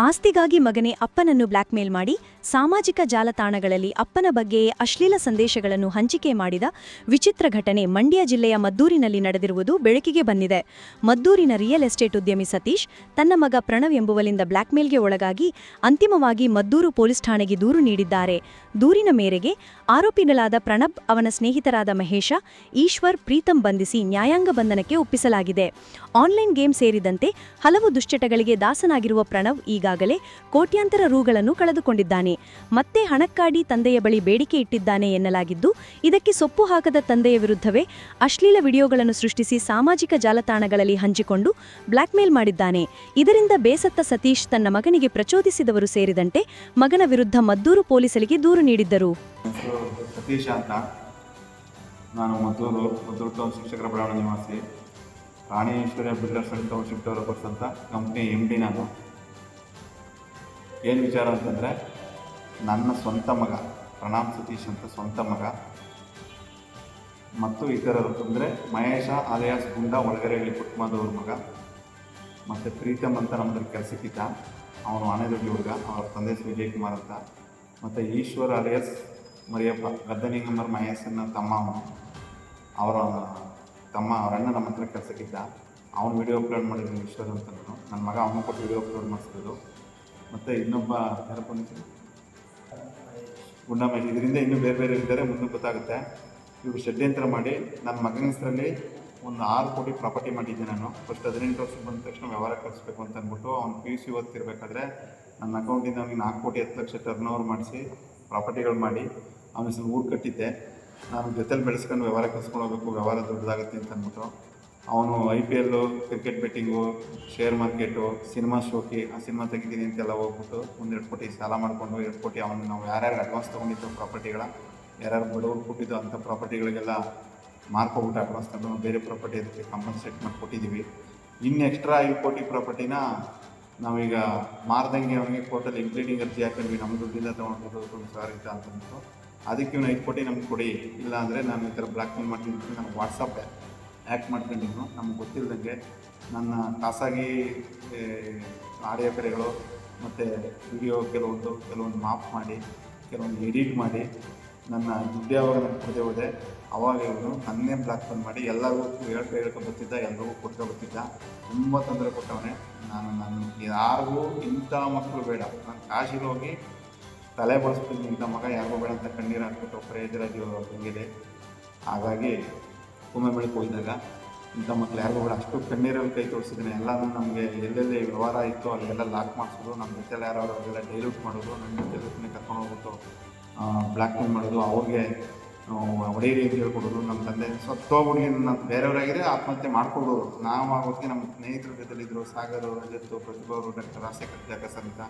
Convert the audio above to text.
ಆಸ್ತಿಗಾಗಿ ಮಗನೇ ಅಪ್ಪನನ್ನು ಬ್ಲ್ಯಾಕ್ಮೇಲ್ ಮಾಡಿ ಸಾಮಾಜಿಕ ಜಾಲತಾಣಗಳಲ್ಲಿ ಅಪ್ಪನ ಬಗ್ಗೆಯೇ ಅಶ್ಲೀಲ ಸಂದೇಶಗಳನ್ನು ಹಂಚಿಕೆ ಮಾಡಿದ ವಿಚಿತ್ರ ಘಟನೆ ಮಂಡ್ಯ ಜಿಲ್ಲೆಯ ಮದ್ದೂರಿನಲ್ಲಿ ನಡೆದಿರುವುದು ಬೆಳಕಿಗೆ ಬಂದಿದೆ. ಮದ್ದೂರಿನ ರಿಯಲ್ ಎಸ್ಟೇಟ್ ಉದ್ಯಮಿ ಸತೀಶ್, ತನ್ನ ಮಗ ಪ್ರಣವ್ ಎಂಬುವಲಿಂದ ಬ್ಲ್ಯಾಕ್ಮೇಲ್ಗೆ ಒಳಗಾಗಿ ಅಂತಿಮವಾಗಿ ಮದ್ದೂರು ಪೊಲೀಸ್ ಠಾಣೆಗೆ ದೂರು ನೀಡಿದ್ದಾರೆ. ದೂರಿನ ಮೇರೆಗೆ ಆರೋಪಿಗಳಾದ ಪ್ರಣಬ್, ಅವನ ಸ್ನೇಹಿತರಾದ ಮಹೇಶ, ಈಶ್ವರ್ ಪ್ರೀತಂ ಬಂಧಿಸಿ ನ್ಯಾಯಾಂಗ ಬಂಧನಕ್ಕೆ ಒಪ್ಪಿಸಲಾಗಿದೆ. ಆನ್ಲೈನ್ ಗೇಮ್ ಸೇರಿದಂತೆ ಹಲವು ದುಶ್ಚಟಗಳಿಗೆ ದಾಸನಾಗಿರುವ ಪ್ರಣವ್ ಈಗಾಗಲೇ ಕೋಟ್ಯಾಂತರ ರೂಗಳನ್ನು ಕಳೆದುಕೊಂಡಿದ್ದಾನೆ. ಮತ್ತೆ ಹಣಕ್ಕಾಡಿ ತಂದೆಯ ಬಳಿ ಬೇಡಿಕೆ ಇಟ್ಟಿದ್ದಾನೆ ಎನ್ನಲಾಗಿದ್ದು, ಇದಕ್ಕೆ ಸೊಪ್ಪು ಹಾಕದ ತಂದೆಯ ವಿರುದ್ಧವೇ ಅಶ್ಲೀಲ ವಿಡಿಯೋಗಳನ್ನು ಸೃಷ್ಟಿಸಿ ಸಾಮಾಜಿಕ ಜಾಲತಾಣಗಳಲ್ಲಿ ಹಂಚಿಕೊಂಡು ಬ್ಲ್ಯಾಕ್ಮೇಲ್ ಮಾಡಿದ್ದಾನೆ. ಇದರಿಂದ ಬೇಸತ್ತ ಸತೀಶ್ ತನ್ನ ಮಗನಿಗೆ ಪ್ರಚೋದಿಸಿದವರು ಸೇರಿದಂತೆ ಮಗನ ವಿರುದ್ಧ ಮದ್ದೂರು ಪೊಲೀಸರಿಗೆ ದೂರು ನೀಡಿದ್ದರು. ನಾನು ಮದ್ದೂರು ಮದ್ದೂರು ಟೌನ್ ಶಿಕ್ಷಕರ ಬಡಾವಣೆ ನಿವಾಸಿ. ರಾಣೇಶ್ವರ್ಯ ಬಿಲ್ಡರ್ಸ್ ಅಂಡ್ ಟೌನ್ಶಿಪ್ ಡೆವಲಪರ್ಸ್ ಅಂತ ಕಂಪ್ನಿ ಎಂ ಡಿ ನಾನು. ಏನು ವಿಚಾರ ಅಂತಂದರೆ ನನ್ನ ಸ್ವಂತ ಮಗ, ಪ್ರಣಾಮ್ ಸತೀಶ್ ಅಂತ ಸ್ವಂತ ಮಗ. ಮತ್ತು ಇತರರು ಅಂದರೆ ಮಹೇಶ ಅಲಿಯಾಸ್ ಗುಂಡ ಒಳಗರೆಹಳ್ಳಿ ಕುಟುಂಬದವ್ರ ಮಗ. ಮತ್ತು ಪ್ರೀತಮ್ ಅಂತ ನಮ್ಮದ್ರಲ್ಲಿ ಕೆಲಸಕ್ಕಿದ್ದ ಅವನು ಆನೆದೊಡ್ಡಿ ಹುಡುಗ, ಅವರ ತಂದೆ ವಿಜಯ್ ಕುಮಾರ್ ಅಂತ. ಮತ್ತು ಈಶ್ವರ್ ಅಲಿಯಾಸ್ ಮರಿಯಪ್ಪ, ಗದ್ದನಿಂಗಮ್ಮರ್ ಮಹೇಶನ ತಮ್ಮ ಅವನು. ಅವರ ತಮ್ಮ ಅವರಣ್ಣ ನಮ್ಮ ಹತ್ರ ಕೆಲಸಕ್ಕಿದ್ದ ಅವನು ವಿಡಿಯೋ ಅಪ್ಲೋಡ್ ಮಾಡಿದ್ರು ಈಶ್ವರ್ ಅಂತ ನಾನು. ನನ್ನ ಮಗ ಅವನು ಕೊಟ್ಟು ವಿಡಿಯೋ ಅಪ್ಲೋಡ್ ಮಾಡಿಸಿದ್ರು ಮತ್ತು ಇನ್ನೊಬ್ಬ ಯಾರಪ್ಪ ಮಹೇಶ್ ಇದರಿಂದ ಇನ್ನೂ ಬೇರೆ ಬೇರೆ ಇದ್ದಾರೆ ಮುಂದೆ ಗೊತ್ತಾಗುತ್ತೆ. ಇವರು ಷಡ್ಯಂತ್ರ ಮಾಡಿ ನನ್ನ ಮಗನ ಹೆಸರಲ್ಲಿ ಒಂದು ಆರು ಕೋಟಿ ಪ್ರಾಪರ್ಟಿ ಮಾಡಿದ್ದೆ ನಾನು. ಫಸ್ಟ್ ಹದಿನೆಂಟು ವರ್ಷ ಬಂದ ತಕ್ಷಣ ವ್ಯವಹಾರ ಕಳಿಸ್ಬೇಕು ಅಂತ ಅಂದ್ಬಿಟ್ಟು ಅವ್ನು ಪಿ ಯು ಸಿ ಓದ್ತಿರ್ಬೇಕಾದ್ರೆ ನನ್ನ ಅಕೌಂಟಿಂದ ಅವ್ನಿಗೆ ನಾಲ್ಕು ಕೋಟಿ, ಹತ್ತು ಲಕ್ಷ ಟರ್ನ್ ಓವರ್ ಮಾಡಿಸಿ ಪ್ರಾಪರ್ಟಿಗಳು ಮಾಡಿ, ಅವನ ಹೆಸರು ಊರು ಕಟ್ಟಿದ್ದೆ. ನಾನು ಜೊತೆಲಿ ಬೆಳೆಸ್ಕೊಂಡು ವ್ಯವಹಾರ ಕಳ್ಸ್ಕೊಂಡು ಹೋಗ್ಬೇಕು, ವ್ಯವಹಾರ ದೊಡ್ಡದಾಗುತ್ತೆ ಅಂತ ಅಂದ್ಬಿಟ್ಟು. ಅವನು I P L cricket betting share market cinema ಶೋಕಿ ಆ ಸಿನಿಮಾ ತೆಗಿತೀನಿ ಅಂತೆಲ್ಲ ಹೋಗ್ಬಿಟ್ಟು ಒಂದೆರಡು ಕೋಟಿ ಸಾಲ ಮಾಡಿಕೊಂಡು ಎರಡು ಕೋಟಿ ಅವನು ನಾವು ಯಾರ್ಯಾರು ಅಡ್ವಾನ್ಸ್ ತೊಗೊಂಡಿದ್ದು ಪ್ರಾಪರ್ಟಿಗಳ ಯಾರ್ಯಾರು ಬಡವ್ರು ಕೊಟ್ಟಿದ್ದು ಅಂಥ ಪ್ರಾಪರ್ಟಿಗಳಿಗೆಲ್ಲ ಮಾರ್ಕೊಬಿಟ್ಟು ಅಡ್ವಾನ್ಸ್ ತಗೊಂಡು ಬೇರೆ ಪ್ರಾಪರ್ಟಿ ಅದಕ್ಕೆ ಕಾಂಪನ್ಸೇಟ್ ಮಾಡಿ ಕೊಟ್ಟಿದ್ದೀವಿ ಇನ್ನು ಎಕ್ಸ್ಟ್ರಾ ಐದು ಕೋಟಿ ಪ್ರಾಪರ್ಟಿನ ನಾವೀಗ ಮಾರ್ದಂಗೆ ಅವನಿಗೆ ಕೋರ್ಟಲ್ಲಿ ಇಂಪ್ಲೀಡಿಂಗ್ ಅರ್ಜಿ ಹಾಕೊಂಡ್ವಿ ನಮ್ಮ ದುಡ್ಡಿಂದ ತೊಗೊಂಡು ಸರ್ ಅಂತ ಅಂತಂದ್ಬಿಟ್ಟು ಅದಕ್ಕೆ ಇವನು ಐದು ಕೋಟಿ ನಮ್ಗೆ ಕೊಡಿ, ಇಲ್ಲ ಅಂದರೆ ನಾನು ಈ ಥರ ಬ್ಲ್ಯಾಕ್ ಮೇಲ್ ಮಾಡ್ತೀನಿ ನನಗೆ ವಾಟ್ಸಪ್ ಆ್ಯಕ್ಟ್ ಮಾಡ್ಕೊಂಡಿದ್ರು ನಮ್ಗೆ ಗೊತ್ತಿಲ್ಲದಂಗೆ ನನ್ನ ಖಾಸಗಿ ಆಡಿಯೋ ಕರೆಗಳು ಮತ್ತು ವಿಡಿಯೋ ಕೆಲವೊಂದು ಕೆಲವೊಂದು ಮಾಪ್ ಮಾಡಿ, ಕೆಲವೊಂದು ಎಡಿಟ್ ಮಾಡಿ ನನ್ನ ದುಡ್ಡು ಯಾವಾಗ ನಾನು ಕೊಡದೆ ಹೋದೆ. ಅವಾಗ ಇವನು ನನ್ನೇ ಬ್ಲಾಕ್ ಬಂದ್ ಮಾಡಿ ಎಲ್ಲರಿಗೂ ಹೇಳ್ಕೊ ಹೇಳ್ಕೊ ಬರ್ತಿದ್ದ ಎಲ್ಲರಿಗೂ ಕೊಟ್ಕೊ ಬರ್ತಿದ್ದ. ತುಂಬ ತೊಂದರೆ ಕೊಟ್ಟವನೇ. ನಾನು ನಾನು ಯಾರಿಗೂ ಇಂಥ ಮಕ್ಕಳು ಬೇಡ. ನಾನು ಕಾಶಿಗೆ ಹೋಗಿ ತಲೆ ಬಳಸ್ತೀನಿ, ಇಂಥ ಮಗ ಯಾರಿಗೂ ಬೇಡ ಅಂತ ಕಣ್ಣೀರು ಹಾಕ್ಬಿಟ್ಟು ಪ್ರೇಜರಾಗಿ ಹೋಗಿದೆ ಹಾಗಾಗಿ ಕುಂಭಮೇಳಕ್ಕೆ ಹೋಗಿದಾಗ ಇಂಥ ಮಕ್ಳು ಯಾರಿಗೂ ಅಷ್ಟು ಕಣ್ಣೀರಲ್ಲಿ ಕೈ ತೋರಿಸಿದ್ದೀನಿ ಎಲ್ಲನೂ ನಮಗೆ ಎಲ್ಲೆಲ್ಲಿ ವ್ಯವಹಾರ ಇತ್ತು ಅಲ್ಲೆಲ್ಲ ಲಾಕ್ ಮಾಡಿಸೋದು ನಮ್ಮ ಜೊತೆಲಿ ಯಾರು ಅವರೆಲ್ಲ ಡೈಲ್ಯೂಟ್ ಮಾಡೋದು ನನ್ನ ಜೊತೆ ಕರ್ಕೊಂಡು ಹೋಗ್ಬಿಟ್ಟು ಬ್ಲ್ಯಾಕ್ ಮೇಲ್ ಮಾಡೋದು, ಅವ್ರಿಗೆ ಹೊಡೆಯಿರಿ ಅಂತ ಹೇಳ್ಕೊಡೋದು ನಮ್ಮ ತಂದೆ ಸತ್ತೋಗ್ಬಿಡಿ ನನ್ನ ಬೇರೆಯವರಾಗಿದ್ರೆ ಆತ್ಮಹತ್ಯೆ ಮಾಡ್ಕೊಡೋರು. ನಾವು ಆಗೋಕ್ಕೆ ನಮ್ಮ ಸ್ನೇಹಿತರ ಜೊತೆಲಿದ್ದರು ಸಾಗರ್ ರಜತ್ ಪ್ರತಿಭಾ ಅವರು ಡಾಕ್ಟರ್ ರಾಜಶೇಖರ್ ಜಾಕಸ್ ಅಂತ.